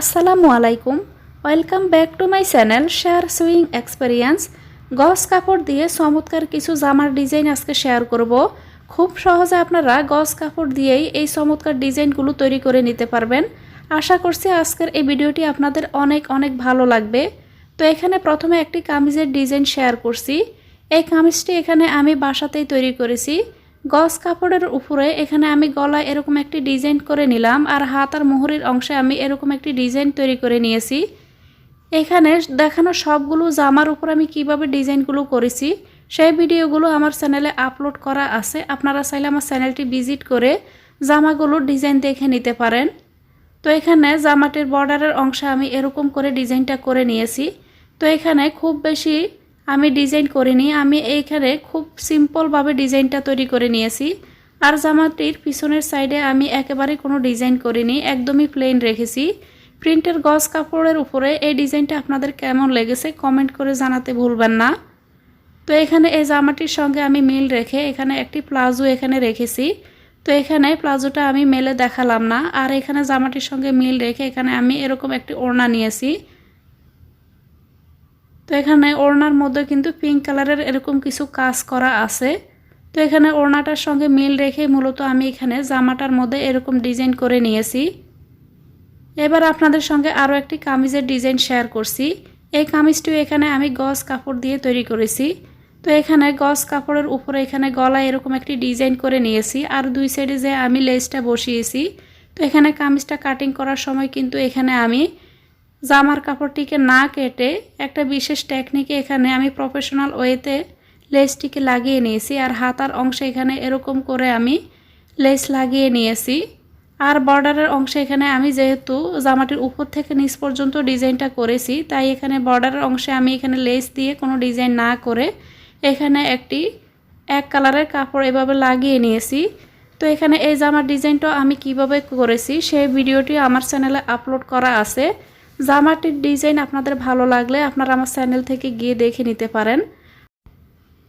আসসালামু আলাইকুম। Welcome back to my channel share sewing experience গস কাপড় দিয়ে চমৎকার কিছু জামার ডিজাইন আজকে শেয়ার করব। খুব সহজে আপনারা গস কাপড় দিয়েই এই চমৎকার ডিজাইনগুলো তৈরি করে নিতে পারবেন। আশা করছি আজকের এই ভিডিওটি আপনাদের অনেক অনেক ভালো লাগবে। তো এখানে প্রথমে একটি কামিজের ডিজাইন শেয়ার করছি। এই কামিজটি এখানে আমি বাসাতেই তৈরি করেছি। গস কাপড়ের উপরে এখানে আমি গলায় এরকম একটি ডিজাইন করে নিলাম আর হাত আর মোহরের অংশে আমি এরকম একটি ডিজাইন তৈরি করে নিয়েছি। এখানে দেখানো সবগুলো জামার উপর আমি কীভাবে ডিজাইনগুলো করেছি, সেই ভিডিওগুলো আমার চ্যানেলে আপলোড করা আছে। আপনারা চাইলে আমার চ্যানেলটি ভিজিট করে জামাগুলোর ডিজাইন দেখে নিতে পারেন। তো এখানে জামাটির বর্ডারের অংশে আমি এরকম করে ডিজাইনটা করে নিয়েছি। তো এখানে খুব বেশি আমি ডিজাইন করিনি, আমি এইখানে খুব সিম্পলভাবে ডিজাইনটা তৈরি করে নিয়েছি। আর জামাটির পিছনের সাইডে আমি একেবারে কোনো ডিজাইন করিনি, একদমই প্লেন রেখেছি। প্রিন্টের গজ কাপড়ের উপরে এই ডিজাইনটা আপনাদের কেমন লেগেছে কমেন্ট করে জানাতে ভুলবেন না। তো এখানে এই জামাটির সঙ্গে আমি মিল রেখে এখানে একটি প্লাজো এখানে রেখেছি। তো এখানে প্লাজোটা আমি মেলে দেখালাম না, আর এখানে জামাটির সঙ্গে মিল রেখে এখানে আমি এরকম একটি ওড়না নিয়েছি। তো এখানে ওড়নার মধ্যে কিন্তু পিঙ্ক কালারের এরকম কিছু কাজ করা আছে। তো এখানে ওড়নাটার সঙ্গে মিল রেখে মূলত আমি এখানে জামাটার মধ্যে এরকম ডিজাইন করে নিয়েছি। এবার আপনাদের সঙ্গে আরও একটি কামিজের ডিজাইন শেয়ার করছি। এই কামিজটিও এখানে আমি গজ কাপড় দিয়ে তৈরি করেছি। তো এখানে গজ কাপড়ের উপরে এখানে গলায় এরকম একটি ডিজাইন করে নিয়েছি আর দুই সাইডে যে আমি লেসটা বসিয়েছি। তো এখানে কামিজটা কাটিং করার সময় কিন্তু এখানে আমি জামার কাপড়টিকে না কেটে একটা বিশেষ টেকনিকে এখানে আমি প্রফেশনাল ওয়েতে লেসটিকে লাগিয়ে নিয়েছি। আর হাতার অংশে এখানে এরকম করে আমি লেস লাগিয়ে নিয়েছি। আর বর্ডারের অংশে এখানে আমি যেহেতু জামাটির উপর থেকে নিচ পর্যন্ত ডিজাইনটা করেছি, তাই এখানে বর্ডারের অংশে আমি এখানে লেস দিয়ে কোনো ডিজাইন না করে এখানে একটি এক কালারের কাপড় এভাবে লাগিয়ে নিয়েছি। তো এখানে এই জামার ডিজাইনটা আমি কীভাবে করেছি, সেই ভিডিওটি আমার চ্যানেলে আপলোড করা আছে। জামাটির ডিজাইন আপনাদের ভালো লাগলে আপনারা আমার চ্যানেল থেকে গিয়ে দেখে নিতে পারেন।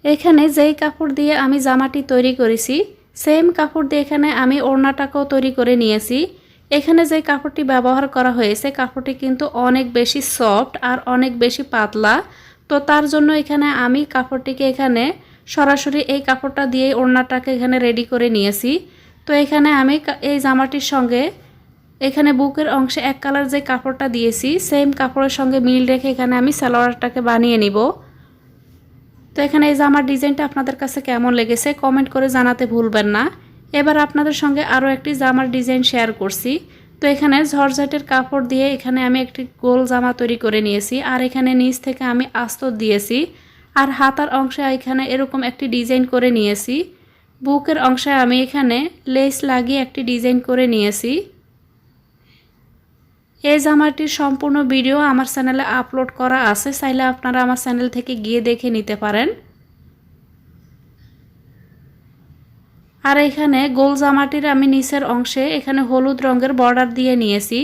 এখানে যেই কাপড় দিয়ে আমি জামাটি তৈরি করেছি, সেম কাপড় দিয়ে এখানে আমি ওড়নাটাকেও তৈরি করে নিয়েছি। এখানে যে কাপড়টি ব্যবহার করা হয়েছে, কাপড়টি কিন্তু অনেক বেশি সফট আর অনেক বেশি পাতলা। তো তার জন্য এখানে আমি কাপড়টিকে এখানে সরাসরি এই কাপড়টা দিয়ে ওড়নাটাকে এখানে রেডি করে নিয়েছি। তো এখানে আমি এই জামাটির সঙ্গে এখানে বুকের অংশে এক কালার যে কাপড়টা দিয়েছি, সেম কাপড়ের সঙ্গে মিল রেখে এখানে আমি সালোয়ারটাকে বানিয়ে নিব। তো এখানে এই জামার ডিজাইনটা আপনাদের কাছে কেমন লেগেছে, কমেন্ট করে জানাতে ভুলবেন না। এবার আপনাদের সঙ্গে আরও একটি জামার ডিজাইন শেয়ার করছি। তো এখানে ঝরঝাটের কাপড় দিয়ে এখানে আমি একটি গোল জামা তৈরি করে নিয়েছি, আর এখানে নিচ থেকে আমি আস্তর দিয়েছি, আর হাতার অংশে এখানে এরকম একটি ডিজাইন করে নিয়েছি। বুকের অংশে আমি এখানে লেস লাগিয়ে একটি ডিজাইন করে নিয়েছি। এই জামাটির সম্পূর্ণ ভিডিও আমার চ্যানেলে আপলোড করা আছে, চাইলে আপনারা আমার চ্যানেল থেকে গিয়ে দেখে নিতে পারেন। আর এখানে গোল জামাটির আমি নিচের অংশে এখানে হলুদ রঙের বর্ডার দিয়ে নিয়েছি।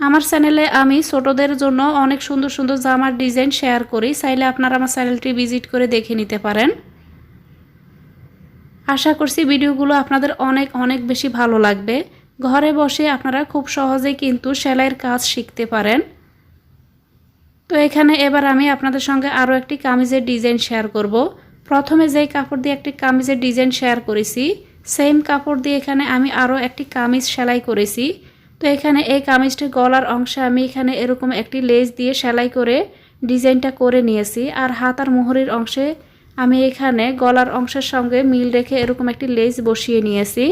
আমার চ্যানেলে আমি ছোটদের জন্য অনেক সুন্দর সুন্দর জামার ডিজাইন শেয়ার করি, চাইলে আপনারা আমার চ্যানেলটি ভিজিট করে দেখে নিতে পারেন। আশা করছি ভিডিওগুলো আপনাদের অনেক অনেক বেশি ভালো লাগবে। ঘরে বসে আপনারা খুব সহজেই কিন্তু সেলাইয়ের কাজ শিখতে পারেন। তো এখানে এবার আমি আপনাদের সঙ্গে আরও একটি কামিজের ডিজাইন শেয়ার করব। প্রথমে যেই কাপড় দিয়ে একটি কামিজের ডিজাইন শেয়ার করেছি, সেম কাপড় দিয়ে এখানে আমি আরও একটি কামিজ সেলাই করেছি। তো এখানে এই কামিজটি গলার অংশে আমি এখানে এরকম একটি লেজ দিয়ে সেলাই করে ডিজাইনটা করে নিয়েছি। আর হাত আর মোহরির অংশে আমি এখানে গলার অংশের সঙ্গে মিল রেখে এরকম একটি লেজ বসিয়ে নিয়েছি।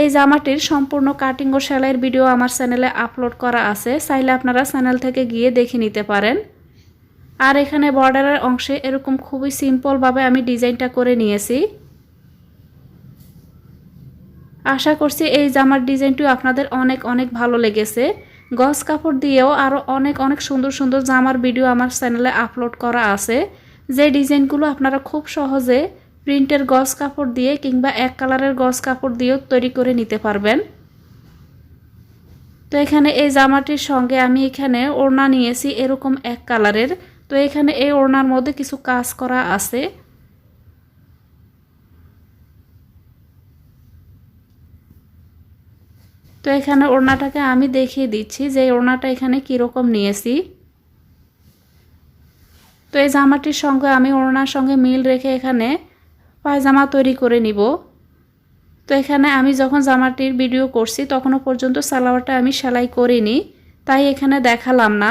এই জামাটির সম্পূর্ণ কাটিং ও সেলাইয়ের ভিডিও আমার চ্যানেলে আপলোড করা আছে, চাইলে আপনারা চ্যানেল থেকে গিয়ে দেখে নিতে পারেন। আর এখানে বর্ডারের অংশে এরকম খুবই সিম্পলভাবে আমি ডিজাইনটা করে নিয়েছি। আশা করছি এই জামার ডিজাইনটিও আপনাদের অনেক অনেক ভালো লেগেছে। গস কাপড় দিয়েও আরও অনেক অনেক সুন্দর সুন্দর জামার ভিডিও আমার চ্যানেলে আপলোড করা আছে। যে ডিজাইনগুলো আপনারা খুব সহজে প্রিন্টের গস কাপড় দিয়ে কিংবা এক কালারের গস কাপড় দিয়েও তৈরি করে নিতে পারবেন। তো এখানে এই জামাটির সঙ্গে আমি এখানে ওড়না নিয়েছি এরকম এক কালারের। তো এখানে এই ওড়নার মধ্যে কিছু কাজ করা আছে। তো এখানে ওড়নাটাকে আমি দেখিয়ে দিচ্ছি যে ওড়নাটা এখানে কীরকম নিয়েছি। তো এই জামাটির সঙ্গে আমি ওড়নার সঙ্গে মিল রেখে এখানে পায়জামা তৈরি করে নিব। তো এখানে আমি যখন জামাটির ভিডিও করছি, তখনও পর্যন্ত সালোয়ারটা আমি সেলাই করিনি, তাই এখানে দেখালাম না।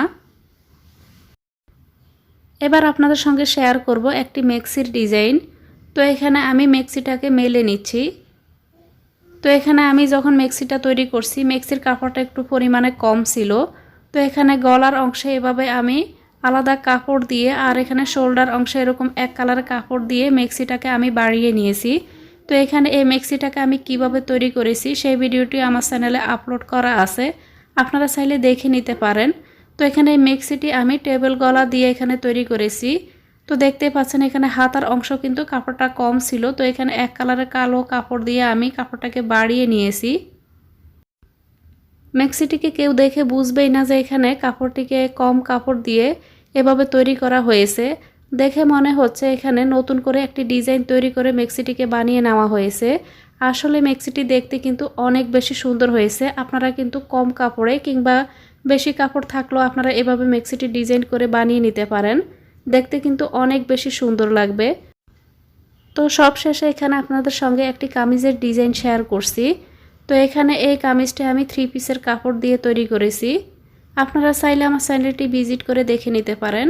এবার আপনাদের সঙ্গে শেয়ার করব একটি মেক্সির ডিজাইন তো এখানে আমি মেক্সিটাকে মেলে নিচ্ছি। তো এখানে আমি যখন মেক্সিটা তৈরি করছি মেক্সির কাপড়টা একটু পরিমাণে কম ছিল। তো এখানে গলার অংশে এভাবে আমি আলাদা কাপড় দিয়ে, আর এখানে শোল্ডার অংশে এরকম এক কালারের কাপড় দিয়ে মেক্সিটাকে আমি বাড়িয়ে নিয়েছি। তো এখানে এই মেক্সিটাকে আমি কীভাবে তৈরি করেছি, সেই ভিডিওটি আমার চ্যানেলে আপলোড করা আছে। আপনারা চাইলে দেখে নিতে পারেন। তো এখানে এই মেক্সিটি আমি টেবিল গলা দিয়ে এখানে তৈরি করেছি। তো দেখতে পাচ্ছেন এখানে হাতার অংশ কিন্তু কাপড়টা কম ছিল। তো এখানে এক কালারের কালো কাপড় দিয়ে আমি কাপড়টাকে বাড়িয়ে নিয়েছি। মেক্সিটিকে কেউ দেখে বুঝবেই না যে এখানে কাপড়টিকে কম কাপড় দিয়ে এভাবে তৈরি করা হয়েছে। দেখে মনে হচ্ছে এখানে নতুন করে একটি ডিজাইন তৈরি করে মেক্সিটিকে বানিয়ে নেওয়া হয়েছে। আসলে মেক্সিটি দেখতে কিন্তু অনেক বেশি সুন্দর হয়েছে। আপনারা কিন্তু কম কাপড়ে কিংবা বেশি কাপড় থাকলেও আপনারা এভাবে মেক্সিটি ডিজাইন করে বানিয়ে নিতে পারেন। দেখতে কিন্তু অনেক বেশি সুন্দর লাগবে। তো সব শেষে এখানে আপনাদের সঙ্গে একটি কামিজের ডিজাইন শেয়ার করছি। তো এখানে এই কামিজটি আমি থ্রি পিসের কাপড় দিয়ে তৈরি করেছি। আপনারা চাইলে আমার চ্যানেলটি ভিজিট করে দেখে নিতে পারেন।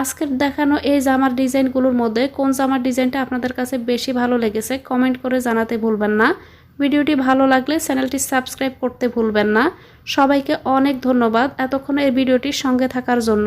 আজকের দেখানো এই জামার ডিজাইনগুলোর মধ্যে কোন জামার ডিজাইনটা আপনাদের কাছে বেশি ভালো লেগেছে কমেন্ট করে জানাতে ভুলবেন না। ভিডিওটি ভালো লাগলে চ্যানেলটি সাবস্ক্রাইব করতে ভুলবেন না। সবাইকে অনেক ধন্যবাদ এতক্ষণ এই ভিডিওটির সঙ্গে থাকার জন্য।